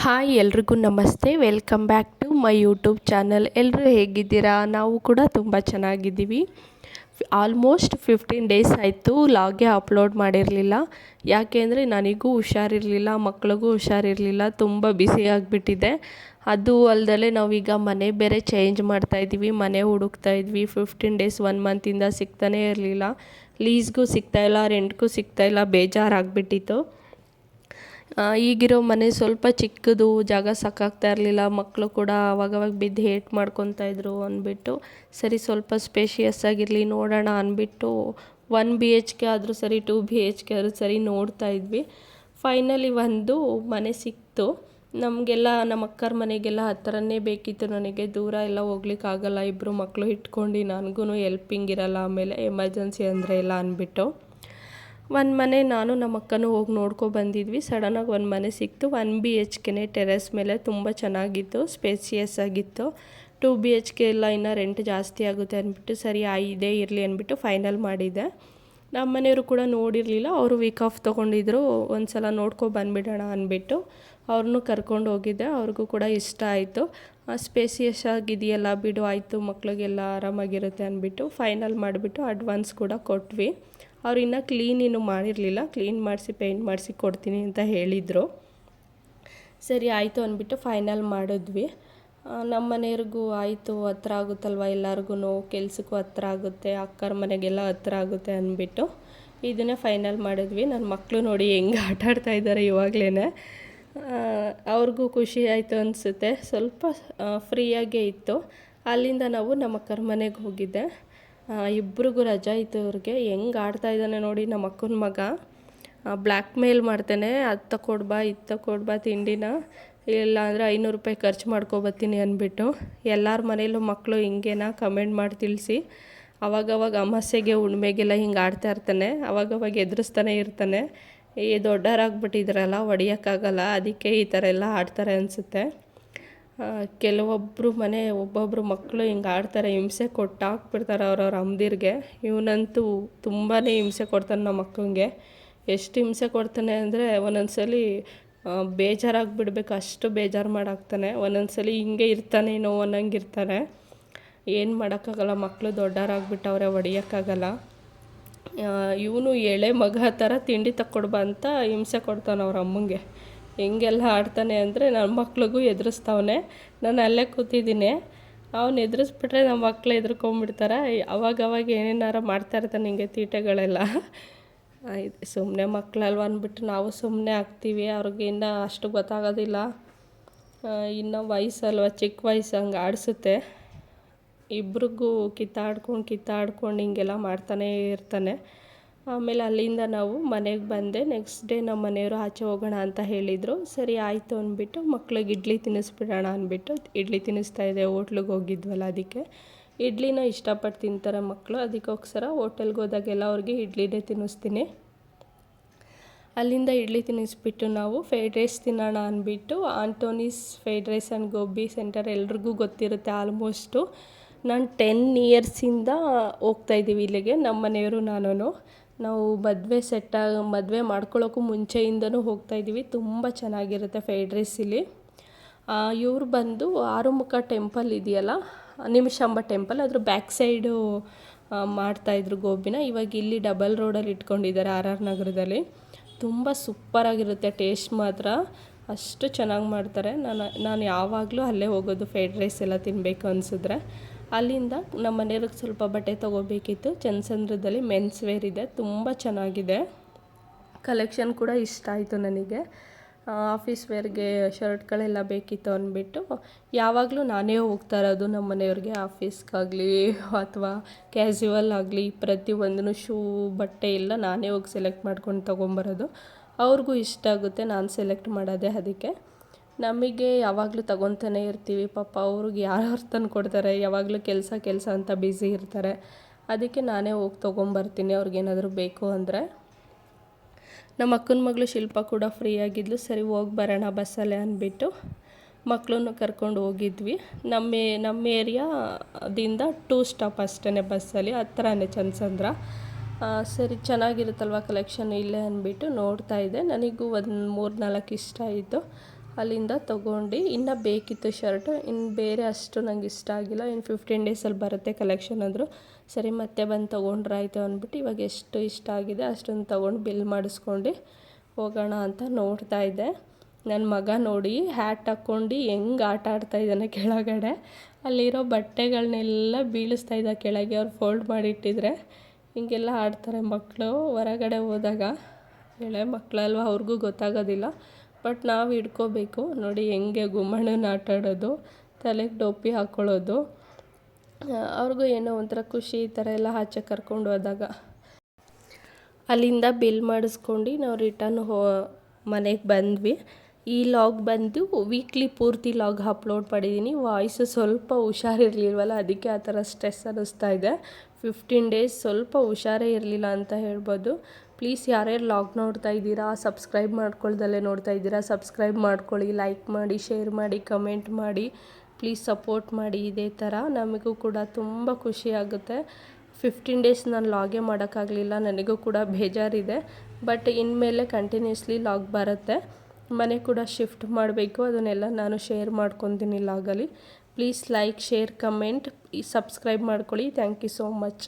Hi ಎಲ್ರಿಗೂ ನಮಸ್ತೆ. Welcome back to my YouTube channel ಎಲ್ಲರೂ ಹೇಗಿದ್ದೀರಾ? ನಾವು ಕೂಡ ತುಂಬ ಚೆನ್ನಾಗಿದ್ದೀವಿ. ಆಲ್ಮೋಸ್ಟ್ ಫಿಫ್ಟೀನ್ ಡೇಸ್ ಆಯಿತು ಲಾಗೆ ಅಪ್ಲೋಡ್ ಮಾಡಿರಲಿಲ್ಲ. ಯಾಕೆ ಅಂದರೆ ನನಗೂ ಹುಷಾರಿರಲಿಲ್ಲ, ಮಕ್ಳಿಗೂ ಹುಷಾರಿರಲಿಲ್ಲ, ತುಂಬ ಬಿಸಿ ಆಗಿಬಿಟ್ಟಿದೆ. ಅದು ಅಲ್ದಲೆ ನಾವೀಗ ಮನೆ ಬೇರೆ ಚೇಂಜ್ ಮಾಡ್ತಾಯಿದ್ವಿ ಮನೆ ಹುಡುಕ್ತಾ ಇದ್ವಿ. ಫಿಫ್ಟೀನ್ ಡೇಸ್ ಒನ್ ಮಂತಿಂದ ಸಿಗ್ತಾನೇ ಇರಲಿಲ್ಲ. ಲೀಸ್ಗೂ ಸಿಗ್ತಾಯಿಲ್ಲ ರೆಂಟ್ಗೂ ಸಿಗ್ತಾಯಿಲ್ಲ ಬೇಜಾರಾಗ್ಬಿಟ್ಟಿತ್ತು. ಈಗಿರೋ ಮನೆ ಸ್ವಲ್ಪ ಚಿಕ್ಕದು, ಜಾಗ ಸಾಕಾಗ್ತಾ ಇರಲಿಲ್ಲ ಮಕ್ಕಳು ಕೂಡ ಅವಾಗವಾಗ ಬಿದ್ದು ಹೇಟ್ ಮಾಡ್ಕೊತಾ ಇದ್ರು ಅಂದ್ಬಿಟ್ಟು, ಸರಿ ಸ್ವಲ್ಪ ಸ್ಪೇಷಿಯಸ್ ಆಗಿರಲಿ ನೋಡೋಣ ಅಂದ್ಬಿಟ್ಟು ಒನ್ ಬಿ ಎಚ್ ಕೆ ಆದರೂ ಸರಿ ಟೂ ಬಿ ಎಚ್ ಕೆ ಆದರೂ ಸರಿ ನೋಡ್ತಾ ಇದ್ವಿ. ಫೈನಲಿ ಒಂದು ಮನೆ ಸಿಕ್ತು. ನಮಗೆಲ್ಲ, ನಮ್ಮ ಅಕ್ಕರ ಮನೆಗೆಲ್ಲ ಹತ್ತಿರನೇ ಬೇಕಿತ್ತು ನನಗೆ. ದೂರ ಎಲ್ಲ ಹೋಗ್ಲಿಕ್ಕಾಗಲ್ಲ ಇಬ್ಬರು ಮಕ್ಕಳು ಇಟ್ಕೊಂಡು ನನಗೂ ಎಲ್ಪಿಂಗ್ ಇರಲ್ಲ, ಆಮೇಲೆ ಎಮರ್ಜೆನ್ಸಿ ಅಂದರೆ ಎಲ್ಲ ಅಂದ್ಬಿಟ್ಟು. ಒಂದು ಮನೆ ನಾನು ನಮ್ಮ ಅಕ್ಕನೂ ಹೋಗಿ ನೋಡ್ಕೊ ಬಂದಿದ್ವಿ. ಸಡನ್ನಾಗಿ ಒಂದು ಮನೆ ಸಿಕ್ತು. ಒನ್ ಬಿ ಎಚ್ ಕೆನೆ ಟೆರೆಸ್ ಮೇಲೆ ತುಂಬ ಚೆನ್ನಾಗಿತ್ತು ಸ್ಪೇಸಿಯಸ್ ಆಗಿತ್ತು. ಟು ಬಿ ಎಚ್ ಕೆ ಎಲ್ಲ ಇನ್ನೂ ರೆಂಟ್ ಜಾಸ್ತಿ ಆಗುತ್ತೆ ಅಂದ್ಬಿಟ್ಟು ಸರಿ ಇದೇ ಇರಲಿ ಅಂದ್ಬಿಟ್ಟು ಫೈನಲ್ ಮಾಡಿದೆ. ನಮ್ಮ ಮನೆಯವರು ಕೂಡ ನೋಡಿರಲಿಲ್ಲ. ಅವರು ವೀಕ್ ಆಫ್ ತೊಗೊಂಡಿದ್ರು. ಒಂದು ಸಲ ನೋಡ್ಕೊ ಬಂದುಬಿಡೋಣ ಅಂದ್ಬಿಟ್ಟು ಅವ್ರನ್ನೂ ಕರ್ಕೊಂಡು ಹೋಗಿದ್ದೆ. ಅವ್ರಿಗೂ ಕೂಡ ಇಷ್ಟ ಆಯಿತು. ಸ್ಪೇಸಿಯಸ್ ಆಗಿದೆಯಲ್ಲ ಬಿಡು, ಆಯಿತು, ಮಕ್ಳಿಗೆಲ್ಲ ಆರಾಮಾಗಿರುತ್ತೆ ಅಂದ್ಬಿಟ್ಟು ಫೈನಲ್ ಮಾಡಿಬಿಟ್ಟು ಅಡ್ವಾನ್ಸ್ ಕೂಡ ಕೊಟ್ವಿ. ಅವ್ರು ಇನ್ನೂ ಕ್ಲೀನ್ ಇನ್ನೂ ಮಾಡಿರಲಿಲ್ಲ. ಕ್ಲೀನ್ ಮಾಡಿಸಿ ಪೇಂಟ್ ಮಾಡಿಸಿ ಕೊಡ್ತೀನಿ ಅಂತ ಹೇಳಿದರು. ಸರಿ, ಆಯಿತು ಅಂದ್ಬಿಟ್ಟು ಫೈನಲ್ ಮಾಡಿದ್ವಿ. ನಮ್ಮ ಮನೆಯವ್ರಿಗೂ ಆಯಿತು, ಹತ್ರ ಆಗುತ್ತಲ್ವ ಎಲ್ಲರಿಗೂ ಕೆಲ್ಸಕ್ಕೂ ಹತ್ರ ಆಗುತ್ತೆ, ಅಕ್ಕರ ಮನೆಗೆಲ್ಲ ಹತ್ರ ಆಗುತ್ತೆ ಅಂದ್ಬಿಟ್ಟು ಇದನ್ನೇ ಫೈನಲ್ ಮಾಡಿದ್ವಿ. ನನ್ನ ಮಕ್ಕಳು ನೋಡಿ ಹೆಂಗೆ ಆಟ ಆಡ್ತಾ ಇದ್ದಾರೆ ಇವಾಗಲೇ ಅವ್ರಿಗೂ ಖುಷಿ ಆಯಿತು ಅನಿಸುತ್ತೆ. ಸ್ವಲ್ಪ ಫ್ರೀಯಾಗೇ ಇತ್ತು. ಅಲ್ಲಿಂದ ನಾವು ನಮ್ಮ ಅಕ್ಕರ ಮನೆಗೆ ಹೋಗಿದ್ದೆ. ಇಬ್ರಿಗೂ ರಜಾ ಇತ್ತು ಅವ್ರಿಗೆ ಹೆಂಗೆ ಆಡ್ತಾ ಇದ್ದಾನೆ ನೋಡಿ ನಮ್ಮ ಅಕ್ಕನ ಮಗ. ಬ್ಲ್ಯಾಕ್ ಮೇಲ್ ಮಾಡ್ತಾನೆ, ಅದು ತಕೊಡ್ಬಾ ಇದು ತಕೊಡ್ಬಾ ತಿಂಡಿನ. ಇಲ್ಲ ಅಂದರೆ ಐನೂರು ರೂಪಾಯಿ ಖರ್ಚು ಮಾಡ್ಕೊಬತ್ತೀನಿ ಅಂದ್ಬಿಟ್ಟು ಎಲ್ಲರ ಮನೇಲೂ ಮಕ್ಕಳು ಹಿಂಗೇನ ಕಮೆಂಟ್ ಮಾಡಿ ತಿಳಿಸಿ. ಅವಾಗವಾಗ ಅಮಾಸ್ಯೆಗೆ ಉಣ್ಮೆಗೆಲ್ಲ ಹಿಂಗೆ ಆಡ್ತಾ ಇರ್ತಾನೆ. ಅವಾಗವಾಗ ಎದುರಿಸ್ತಾನೆ ಇರ್ತಾನೆ. ಈ ದೊಡ್ಡವರಾಗ್ಬಿಟ್ಟಿದ್ರಲ್ಲ, ಹೊಡಿಯೋಕ್ಕಾಗಲ್ಲ, ಅದಕ್ಕೆ ಈ ಥರ ಎಲ್ಲ ಆಡ್ತಾರೆ ಅನಿಸುತ್ತೆ. ಕೆಲವೊಬ್ಬರು ಮನೆ ಒಬ್ಬೊಬ್ಬರು ಮಕ್ಕಳು ಹಿಂಗೆ ಆಡ್ತಾರೆ, ಹಿಂಸೆ ಕೊಟ್ಟು ಹಾಕ್ಬಿಡ್ತಾರೆ ಅವ್ರವ್ರ ಅಮ್ಮದಿರ್ಗೆ ಇವನಂತೂ ತುಂಬಾ ಹಿಂಸೆ ಕೊಡ್ತಾನೆ ನಮ್ಮ ಮಕ್ಕಳಿಗೆ. ಎಷ್ಟು ಹಿಂಸೆ ಕೊಡ್ತಾನೆ ಅಂದರೆ ಒಂದೊಂದು ಸಲ ಬೇಜಾರಾಗಿಬಿಡ್ಬೇಕು. ಅಷ್ಟು ಬೇಜಾರು ಮಾಡಾಕ್ತಾನೆ. ಒಂದೊಂದು ಸಲ ಹಿಂಗೆ ಇರ್ತಾನೇನೋ ಅನ್ನಂಗೆ ಇರ್ತಾನೆ. ಏನು ಮಾಡೋಕ್ಕಾಗಲ್ಲ. ಮಕ್ಕಳು ದೊಡ್ಡವರಾಗ್ಬಿಟ್ಟವ್ರೆ ಹೊಡಿಯೋಕ್ಕಾಗಲ್ಲ ಇವನು ಎಳೆ ಮಗ ಥರ ತಿಂಡಿ ತಕ್ಕೊಡ್ಬಾ ಅಂತ ಹಿಂಸೆ ಕೊಡ್ತಾನೆ ಅವ್ರ ಅಮ್ಮಂಗೆ. ಹೆಂಗೆಲ್ಲ ಆಡ್ತಾನೆ ಅಂದರೆ ನನ್ನ ಮಕ್ಳಿಗೂ ಎದುರಿಸ್ತಾವನೆ. ನಾನು ಅಲ್ಲೇ ಕೂತಿದ್ದೀನಿ. ಅವ್ನು ಎದುರಿಸ್ಬಿಟ್ರೆ ನಮ್ಮ ಮಕ್ಳು ಎದುರ್ಕೊಂಬಿಡ್ತಾರೆ. ಅವಾಗವಾಗ ಅವಾಗ ಏನೇನಾರ ಮಾಡ್ತಾ ಇರ್ತಾನೆ ಹಿಂಗೆ ತೀಟೆಗಳೆಲ್ಲ. ಸುಮ್ಮನೆ ಮಕ್ಕಳಲ್ವ ಅಂದ್ಬಿಟ್ಟು ನಾವು ಸುಮ್ಮನೆ ಆಗ್ತೀವಿ. ಅವ್ರಿಗಿನ್ನ ಅಷ್ಟು ಗೊತ್ತಾಗೋದಿಲ್ಲ. ಇನ್ನು ವಯಸ್ಸಲ್ವ, ಚಿಕ್ಕ ವಯಸ್ಸು ಹಂಗೆ ಆಡಿಸುತ್ತೆ. ಇಬ್ರಿಗೂ ಕಿತ್ತಾಡ್ಕೊಂಡು ಕಿತ್ತಾಡ್ಕೊಂಡು ಹಿಂಗೆಲ್ಲ ಮಾಡ್ತಾನೆ ಇರ್ತಾನೆ. ಆಮೇಲೆ ಅಲ್ಲಿಂದ ನಾವು ಮನೆಗೆ ಬಂದೆ. ನೆಕ್ಸ್ಟ್ ಡೇ ನಮ್ಮ ಮನೆಯವರು ಆಚೆ ಹೋಗೋಣ ಅಂತ ಹೇಳಿದರು. ಸರಿ, ಆಯಿತು ಅಂದ್ಬಿಟ್ಟು ಮಕ್ಳಿಗೆ ಇಡ್ಲಿ ತಿನ್ನಿಸ್ಬಿಡೋಣ ಅಂದ್ಬಿಟ್ಟು ಇಡ್ಲಿ ತಿನ್ನಿಸ್ತಾ ಇದೆ. ಹೋಟ್ಲಿಗೆ ಹೋಗಿದ್ವಲ್ಲ ಅದಕ್ಕೆ. ಇಡ್ಲಿನ ಇಷ್ಟಪಟ್ಟು ತಿಂತಾರೆ ಮಕ್ಕಳು. ಅದಕ್ಕೋಸ್ಕರ ಹೋಟೆಲ್ಗೆ ಹೋದಾಗೆಲ್ಲ ಅವ್ರಿಗೆ ಇಡ್ಲಿನೇ ತಿನ್ನಿಸ್ತೀನಿ. ಅಲ್ಲಿಂದ ಇಡ್ಲಿ ತಿನ್ನಿಸ್ಬಿಟ್ಟು ನಾವು ಫ್ರೈಡ್ ರೈಸ್ ತಿನ್ನೋಣ ಅಂದ್ಬಿಟ್ಟು Antony's fried rice and gobi centre ಎಲ್ರಿಗೂ ಗೊತ್ತಿರುತ್ತೆ ಆಲ್ಮೋಸ್ಟು ನಾನು ಟೆನ್ ಇಯರ್ಸಿಂದ ಹೋಗ್ತಾಯಿದ್ದೀವಿ ಇಲ್ಲಿಗೆ, ನಮ್ಮ ಮನೆಯವರು ನಾನು ನಾವು ಮದುವೆ ಸೆಟ್ಟಾಗಿ ಮದುವೆ ಮಾಡ್ಕೊಳ್ಳೋಕ್ಕೂ ಮುಂಚೆಯಿಂದನೂ ಹೋಗ್ತಾಯಿದ್ದೀವಿ ತುಂಬ ಚೆನ್ನಾಗಿರುತ್ತೆ ಫ್ರೈಡ್ ರೈಸ್ ಇಲ್ಲಿ. ಇವ್ರು ಬಂದು ಆರುಮುಖ ಟೆಂಪಲ್ ಇದೆಯಲ್ಲ ನಿಮಿಷಾಂಬ ಟೆಂಪಲ್, ಅದ್ರ ಬ್ಯಾಕ್ ಸೈಡು ಮಾಡ್ತಾಯಿದ್ರು ಗೋಬಿನ. ಇವಾಗ ಇಲ್ಲಿ ಡಬಲ್ ರೋಡಲ್ಲಿ ಇಟ್ಕೊಂಡಿದ್ದಾರೆ ಆರ್ ಆರ್ ನಗರದಲ್ಲಿ. ತುಂಬ ಸೂಪರಾಗಿರುತ್ತೆ ಟೇಸ್ಟ್ ಮಾತ್ರ. ಅಷ್ಟು ಚೆನ್ನಾಗಿ ಮಾಡ್ತಾರೆ. ನಾನು ನಾನು ಯಾವಾಗಲೂ ಅಲ್ಲೇ ಹೋಗೋದು, ಫ್ರೈಡ್ ರೈಸ್ ಎಲ್ಲ ತಿನ್ನಬೇಕು ಅನಿಸಿದ್ರೆ. ಅಲ್ಲಿಂದ ನಮ್ಮ ಮನೆಯವ್ರಿಗೆ ಸ್ವಲ್ಪ ಬಟ್ಟೆ ತೊಗೋಬೇಕಿತ್ತು. ಚನ್ನಸಂದ್ರದಲ್ಲಿ ಮೆನ್ಸ್ ವೇರ್ ಇದೆ, ತುಂಬ ಚೆನ್ನಾಗಿದೆ. ಕಲೆಕ್ಷನ್ ಕೂಡ ಇಷ್ಟ ಆಯಿತು ನನಗೆ. ಆಫೀಸ್ ವೇರ್ಗೆ ಶರ್ಟ್ಗಳೆಲ್ಲ ಬೇಕಿತ್ತು ಅಂದ್ಬಿಟ್ಟು, ಯಾವಾಗಲೂ ನಾನೇ ಹೋಗ್ತಾ ಇರೋದು ನಮ್ಮ ಮನೆಯವ್ರಿಗೆ ಆಫೀಸ್ಗಾಗಲಿ ಅಥವಾ ಕ್ಯಾಸುವಲ್ ಆಗಲಿ ಪ್ರತಿಯೊಂದೂ ಶೂ ಬಟ್ಟೆ ಎಲ್ಲ ನಾನೇ ಹೋಗಿ ಸೆಲೆಕ್ಟ್ ಮಾಡ್ಕೊಂಡು ತೊಗೊಂಬರೋದು. ಅವ್ರಿಗೂ ಇಷ್ಟ ಆಗುತ್ತೆ, ನಾನು ಸೆಲೆಕ್ಟ್ ಮಾಡೋದೇ ಅದಕ್ಕೆ. ನಮಗೆ ಯಾವಾಗಲೂ ತಗೊತಾನೆ ಇರ್ತೀವಿ, ಪಾಪ ಅವ್ರಿಗೆ ಯಾರ್ಯಾರು ತಂದು ಕೊಡ್ತಾರೆ, ಯಾವಾಗಲೂ ಕೆಲಸ ಕೆಲಸ ಅಂತ ಬ್ಯುಸಿ ಇರ್ತಾರೆ. ಅದಕ್ಕೆ ನಾನೇ ಹೋಗಿ ತೊಗೊಂಬರ್ತೀನಿ, ಅವ್ರಿಗೇನಾದರೂ ಬೇಕು ಅಂದರೆ. ನಮ್ಮ ಅಕ್ಕನ ಮಗಳು ಶಿಲ್ಪ ಕೂಡ ಫ್ರೀ ಆಗಿದ್ಲು. ಸರಿ, ಹೋಗಿ ಬರೋಣ ಬಸ್ಸಲ್ಲೇ ಅಂದ್ಬಿಟ್ಟು ಮಕ್ಕಳನ್ನು ಕರ್ಕೊಂಡು ಹೋಗಿದ್ವಿ. ನಮ್ಮ ನಮ್ಮ ಏರಿಯಾದಿಂದ ಟೂ ಸ್ಟಾಪ್ ಅಷ್ಟೇ ಬಸ್ಸಲ್ಲಿ ಹತ್ರನೇ ಚಂದ್ರ ಸರಿ, ಚೆನ್ನಾಗಿರುತ್ತಲ್ವ ಕಲೆಕ್ಷನ್ ಇಲ್ಲೇ ಅಂದ್ಬಿಟ್ಟು ನೋಡ್ತಾ ಇದ್ದೆ. ನನಗೂ ಒಂದು ಮೂರು ನಾಲ್ಕು ಇಷ್ಟ ಆಯಿತು. ಅಲ್ಲಿಂದ ತೊಗೊಂಡು ಇನ್ನು ಬೇಕಿತ್ತು ಶರ್ಟ್ ಇನ್ನು ಬೇರೆ ಅಷ್ಟು ನಂಗೆ ಇಷ್ಟ ಆಗಿಲ್ಲ. ಇನ್ನು ಫಿಫ್ಟೀನ್ ಡೇಸಲ್ಲಿ ಬರುತ್ತೆ ಕಲೆಕ್ಷನ್ ಅಂದರು. ಸರಿ, ಮತ್ತೆ ಬಂದು ತೊಗೊಂಡ್ರಾಯ್ತು ಅಂದ್ಬಿಟ್ಟು ಇವಾಗ ಎಷ್ಟು ಇಷ್ಟ ಆಗಿದೆ ಅಷ್ಟೊಂದು ತೊಗೊಂಡು ಬಿಲ್ ಮಾಡಿಸ್ಕೊಂಡು ಹೋಗೋಣ ಅಂತ ನೋಡ್ತಾ ಇದ್ದೆ. ನನ್ನ ಮಗ ನೋಡಿ ಹ್ಯಾಟ್ ಹಾಕ್ಕೊಂಡು ಹೆಂಗೆ ಆಟ ಆಡ್ತಾ ಇದ್ದಾನೆ ಕೆಳಗಡೆ. ಅಲ್ಲಿರೋ ಬಟ್ಟೆಗಳನ್ನೆಲ್ಲ ಬೀಳಿಸ್ತಾ ಇದ್ದ ಕೆಳಗೆ, ಅವ್ರು ಫೋಲ್ಡ್ ಮಾಡಿಟ್ಟಿದ್ರೆ. ಹಿಂಗೆಲ್ಲ ಆಡ್ತಾರೆ ಮಕ್ಕಳು ಹೊರಗಡೆ ಹೋದಾಗ ಎಳೆ ಮಕ್ಕಳಲ್ವ ಅವ್ರಿಗೂ ಗೊತ್ತಾಗೋದಿಲ್ಲ. ಬಟ್ ನಾವು ಹಿಡ್ಕೋಬೇಕು. ನೋಡಿ ಹೆಂಗೆ ಗುಮ್ಮಣ್ಣನ ಆಟ ಆಡೋದು ತಲೆಗೆ ಟೋಪಿ ಹಾಕ್ಕೊಳ್ಳೋದು ಅವ್ರಿಗೂ ಏನೋ ಒಂಥರ ಖುಷಿ ಈ ಥರ ಎಲ್ಲ ಆಚೆ ಕರ್ಕೊಂಡು ಹೋದಾಗ. ಅಲ್ಲಿಂದ ಬಿಲ್ ಮಾಡಿಸ್ಕೊಂಡು ನಾವು ರಿಟರ್ನ್ ಹೋ, ಮನೆಗೆ ಬಂದ್ವಿ. ಈ ಲಾಗ್ ಬಂದು ವೀಕ್ಲಿ ಪೂರ್ತಿ ಲಾಗ್ ಅಪ್ಲೋಡ್ ಮಾಡಿದ್ದೀನಿ ವಾಯ್ಸು ಸ್ವಲ್ಪ ಹುಷಾರಿರಲಿಲ್ವಲ್ಲ, ಅದಕ್ಕೆ ಆ ಥರ ಸ್ಟ್ರೆಸ್ ಅನ್ನಿಸ್ತಾ ಇದೆ. ಫಿಫ್ಟೀನ್ ಡೇಸ್ ಸ್ವಲ್ಪ ಹುಷಾರೇ ಇರಲಿಲ್ಲ ಅಂತ ಹೇಳ್ಬೋದು. ಪ್ಲೀಸ್ ಯಾರ್ಯಾರು ಲಾಗ್ ನೋಡ್ತಾ ಇದ್ದೀರಾ, ಸಬ್ಸ್ಕ್ರೈಬ್ ಮಾಡ್ಕೊಳ್ದಲ್ಲೇ ನೋಡ್ತಾ ಇದ್ದೀರಾ, ಸಬ್ಸ್ಕ್ರೈಬ್ ಮಾಡ್ಕೊಳ್ಳಿ, ಲೈಕ್ ಮಾಡಿ, ಶೇರ್ ಮಾಡಿ, ಕಮೆಂಟ್ ಮಾಡಿ, ಪ್ಲೀಸ್ ಸಪೋರ್ಟ್ ಮಾಡಿ, ಇದೇ ಥರ ನಮಗೂ ಕೂಡ ತುಂಬ ಖುಷಿಯಾಗುತ್ತೆ ಫಿಫ್ಟೀನ್ ಡೇಸ್ ನಾನು ಲಾಗೇ ಮಾಡೋಕ್ಕಾಗಲಿಲ್ಲ, ನನಗೂ ಕೂಡ ಬೇಜಾರಿದೆ, ಬಟ್ ಇನ್ಮೇಲೆ ಕಂಟಿನ್ಯೂಸ್ಲಿ ಲಾಗ್ ಬರುತ್ತೆ. ಮನೆ ಕೂಡ ಶಿಫ್ಟ್ ಮಾಡಬೇಕು, ಅದನ್ನೆಲ್ಲ ನಾನು ಶೇರ್ ಮಾಡ್ಕೊತೀನಿ ಲಾಗಲ್ಲಿ. Please like, share, comment subscribe ಮಾಡ್ಕೊಳ್ಳಿ. Thank you so much.